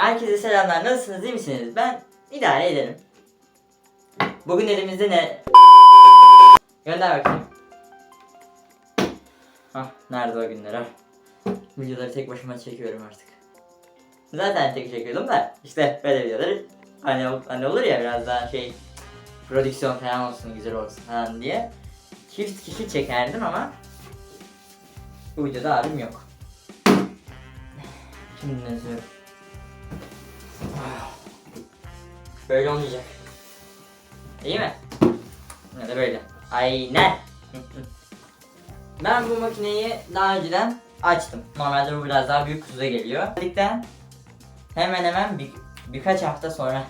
Herkese selamlar. Nasılsınız? iyi misiniz? Ben idare ederim. Bugün elimizde ne? Gönder bakayım. Hah, nerede o günler ha? Videoları tek başıma çekiyorum artık. Zaten tek çekiyordum da işte böyle videoları hani, hani olur ya biraz daha şey prodüksiyon falan olsun güzel olsun falan diye çift kişi çekerdim ama bu videoda abim yok. Şimdi ne Böyle olmayacak. İyi mi? Ya da böyle. Aynen. Ben bu makineyi daha önceden açtım. Normalde bu biraz daha büyük kutuda geliyor. Dedikten hemen hemen bir, birkaç hafta sonra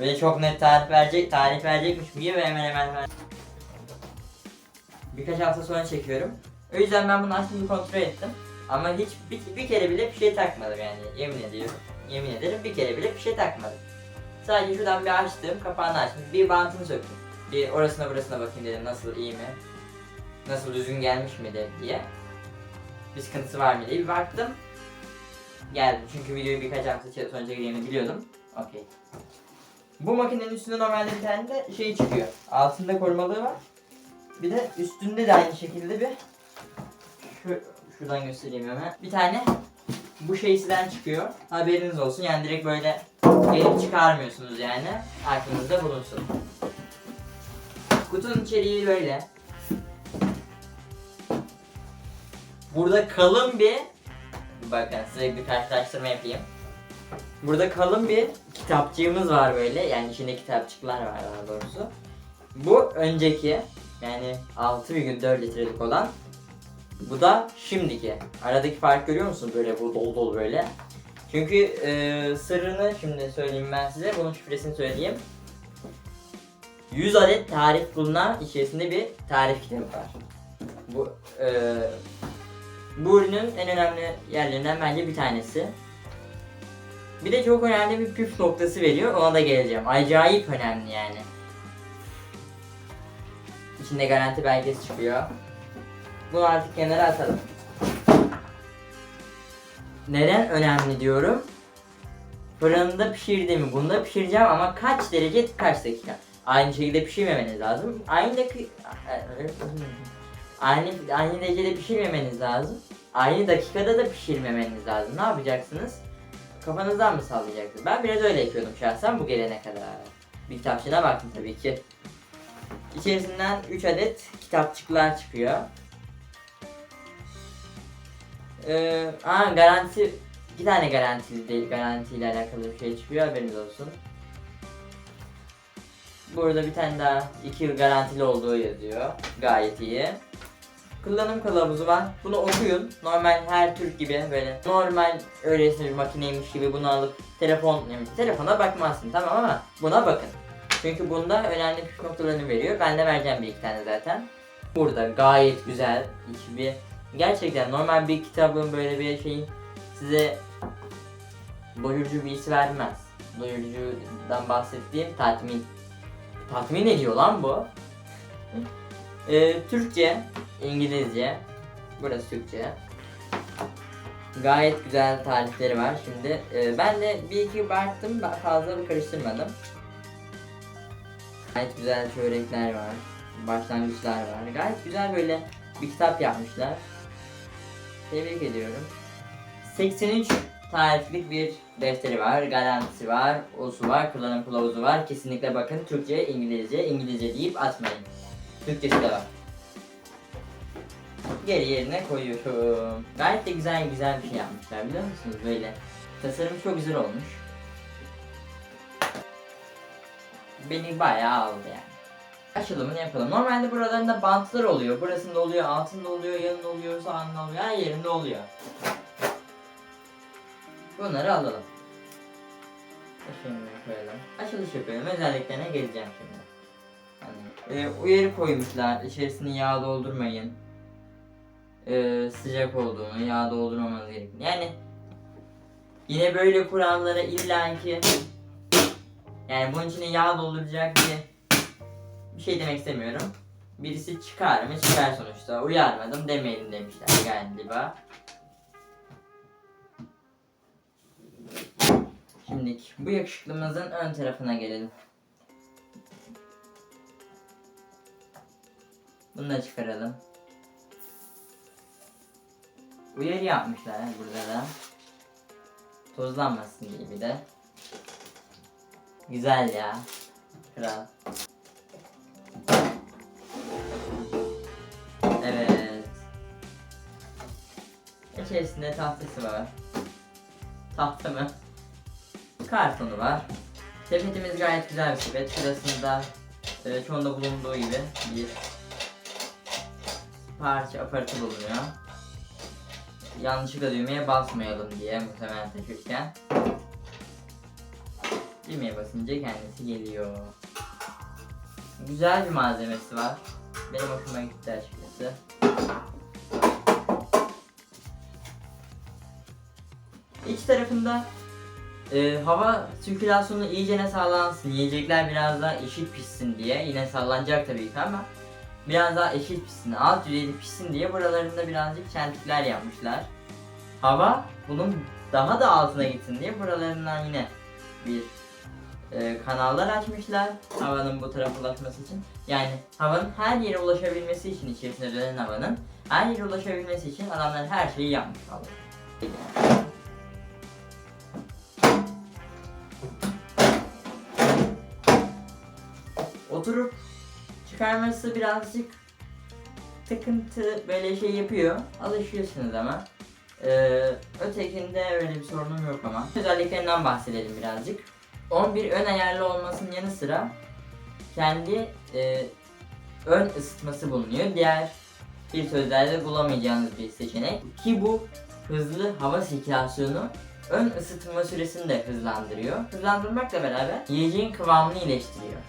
böyle çok net tarif verecek, tarif verecekmiş gibi ve hemen hemen hemen birkaç hafta sonra çekiyorum. O yüzden ben bunu açtım kontrol ettim. Ama hiç bir, bir kere bile bir şey takmadım yani yemin ediyorum. Yemin ederim bir kere bile bir şey takmadım. Sadece şuradan bir açtım, kapağını açtım, bir bantını söktüm. Bir orasına burasına bakayım dedim nasıl iyi mi? Nasıl düzgün gelmiş mi de diye. Bir sıkıntısı var mı diye bir baktım. Geldim çünkü videoyu birkaç hafta sonra çekeceğimi biliyordum. Okey. Bu makinenin üstünde normalde bir tane de şey çıkıyor. Altında korumalığı var. Bir de üstünde de aynı şekilde bir şu, şuradan göstereyim hemen. Bir tane bu şeysiden çıkıyor. Haberiniz olsun. Yani direkt böyle gelip çıkarmıyorsunuz yani. Aklınızda bulunsun. Kutunun içeriği böyle. Burada kalın bir bakın size bir karşılaştırma yapayım. Burada kalın bir kitapçığımız var böyle. Yani içinde kitapçıklar var daha doğrusu. Bu önceki yani 6,4 litrelik olan. Bu da şimdiki. Aradaki fark görüyor musunuz? Böyle bu dolu dolu böyle. Çünkü e, sırrını şimdi söyleyeyim ben size. Bunun şifresini söyleyeyim. 100 adet tarif bulunan içerisinde bir tarif kitabı var. Bu e, bu ürünün en önemli yerlerinden bence bir tanesi. Bir de çok önemli bir püf noktası veriyor. Ona da geleceğim. Acayip önemli yani. İçinde garanti belgesi çıkıyor. Bunu artık kenara atalım. Neden önemli diyorum? Fırında pişirdiğimi bunda pişireceğim ama kaç derece kaç dakika? Aynı şekilde pişirmemeniz lazım. Aynı dakika... Aynı, aynı derecede pişirmemeniz lazım. Aynı dakikada da pişirmemeniz lazım. Ne yapacaksınız? Kafanızdan mı sallayacaksınız? Ben biraz öyle yapıyordum şahsen bu gelene kadar. Bir kitapçığına baktım tabii ki. İçerisinden 3 adet kitapçıklar çıkıyor. Ee, aa, garanti iki tane garantili değil, garantiyle alakalı bir şey çıkıyor haberiniz olsun. Burada bir tane daha 2 yıl garantili olduğu yazıyor. Gayet iyi. Kullanım kılavuzu var. Bunu okuyun. Normal her Türk gibi böyle normal öylesine bir makineymiş gibi bunu alıp telefon telefona bakmazsın tamam ama buna bakın. Çünkü bunda önemli püf noktalarını veriyor. Ben de vereceğim bir iki tane zaten. Burada gayet güzel hiçbir gerçekten normal bir kitabın böyle bir şeyin size doyurucu bir his vermez. Doyurucudan bahsettiğim tatmin. Tatmin ediyor lan bu. Ee, Türkçe, İngilizce, burası Türkçe. Gayet güzel tarifleri var şimdi. e, ben de bir iki baktım ben fazla karıştırmadım. Gayet güzel çörekler var. Başlangıçlar var. Gayet güzel böyle bir kitap yapmışlar. Tebrik ediyorum. 83 tariflik bir defteri var, garantisi var, osu var, kullanım kılavuzu var. Kesinlikle bakın Türkçe, İngilizce, İngilizce deyip atmayın. Türkçesi de var. Geri yerine koyuyorum. Gayet de güzel güzel bir şey yapmışlar biliyor musunuz böyle. Tasarım çok güzel olmuş. Beni bayağı aldı yani. Açılımını yapalım. Normalde buralarında bantlar oluyor. Burasında oluyor, altında oluyor, yanında oluyor, sağında oluyor, her yerinde oluyor. Bunları alalım. Şimdi koyalım. Açılış yapıyorum. Özelliklerine geleceğim şimdi. Hani, e, uyarı koymuşlar. İçerisini yağ doldurmayın. E, sıcak olduğunu, yağ doldurmamanız gerektiğini. Yani yine böyle kurallara illaki yani bunun içine yağ dolduracak diye bir şey demek istemiyorum. Birisi çıkar mı? Çıkar sonuçta. Uyarmadım demeyelim demişler galiba. Şimdi bu yakışıklımızın ön tarafına gelelim. Bunu da çıkaralım. Uyarı yapmışlar burada da. Tozlanmasın diye bir de. Güzel ya. Kral. İçerisinde tahtası var. Tahta mı? Kartonu var. Sepetimiz gayet güzel bir sepet. Şurasında e, çoğunda bulunduğu gibi bir parça aparatı bulunuyor. Yanlışlıkla düğmeye basmayalım diye muhtemelen taşırken. Düğmeye basınca kendisi geliyor. Güzel bir malzemesi var. Benim hoşuma gitti açıkçası. İç tarafında e, hava sirkülasyonu iyicene sağlansın, yiyecekler biraz daha eşit pişsin diye. Yine sallanacak tabii ki ama biraz daha eşit pişsin, alt düzeyde pişsin diye buralarında birazcık çentikler yapmışlar. Hava bunun daha da altına gitsin diye buralarından yine bir e, kanallar açmışlar havanın bu tarafa ulaşması için. Yani havanın her yere ulaşabilmesi için içerisinde dönen havanın her yere ulaşabilmesi için adamlar her şeyi yapmış vallahi. Oturup çıkarması birazcık tıkıntı böyle şey yapıyor. Alışıyorsunuz ama. Ee, ötekinde öyle bir sorunum yok ama. Özelliklerinden bahsedelim birazcık. 11 ön ayarlı olmasının yanı sıra kendi e, ön ısıtması bulunuyor. Diğer bir sözlerde bulamayacağınız bir seçenek. Ki bu hızlı hava sirkülasyonu ön ısıtma süresini de hızlandırıyor. Hızlandırmakla beraber yiyeceğin kıvamını iyileştiriyor.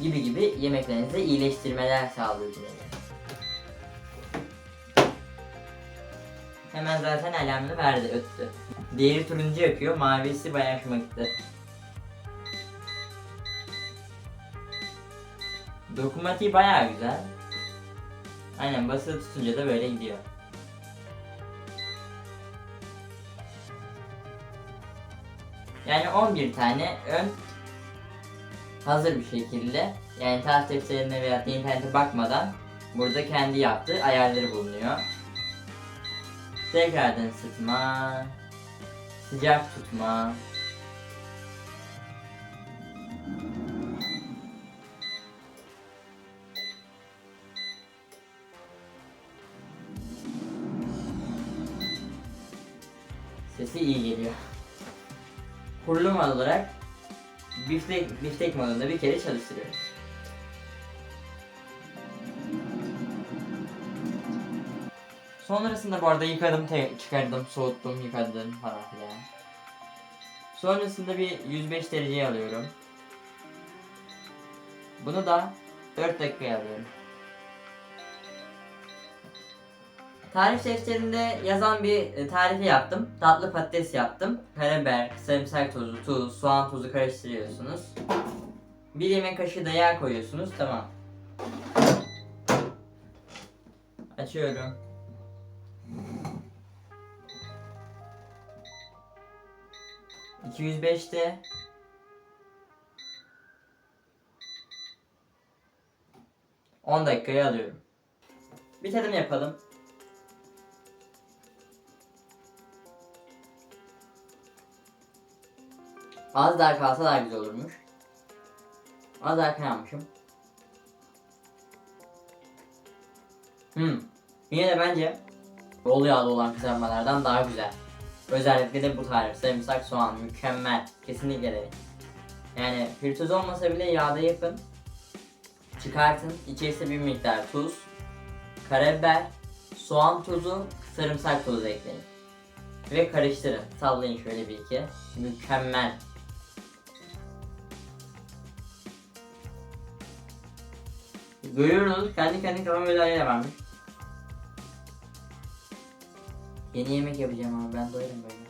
Gibi gibi yemeklerinizde iyileştirmeler diyelim. Hemen zaten alarmını verdi, öttü. Diğeri turuncu yakıyor, mavisi bayağı hoşuma gitti. Dokunmatiği bayağı güzel. Aynen basılı tutunca da böyle gidiyor. Yani 11 tane ön hazır bir şekilde yani tarih defterine veya internete bakmadan burada kendi yaptığı ayarları bulunuyor. Tekrardan ısıtma, sıcak tutma, Sesi iyi geliyor. Kurulum olarak biftek, biftek modunda bir kere çalıştırıyoruz. Sonrasında bu arada yıkadım, çıkardım, soğuttum, yıkadım falan filan. Sonrasında bir 105 dereceye alıyorum. Bunu da 4 dakikaya alıyorum. Tarif defterinde yazan bir e, tarifi yaptım. Tatlı patates yaptım. Karabiber, sarımsak tozu, tuz, soğan tozu karıştırıyorsunuz. Bir yemek kaşığı da yağ koyuyorsunuz. Tamam. Açıyorum. ...205'te... ...10 dakikaya alıyorum. Bir tadım yapalım. Az daha kalsa daha güzel olurmuş. Az erken yapmışım. Hmm. Yine de bence bol yağlı olan kızartmalardan daha güzel. Özellikle de bu tarif. Sarımsak, soğan mükemmel. Kesinlikle deneyin. Yani fritöz olmasa bile yağda yapın. Çıkartın. İçerisine bir miktar tuz, karabiber, soğan tozu, sarımsak tozu ekleyin. Ve karıştırın. Sallayın şöyle bir iki. Mükemmel. Görüyorsunuz kendi kendi kafam özelliğine varmış. Yeni yemek yapacağım ama ben doyarım böyle.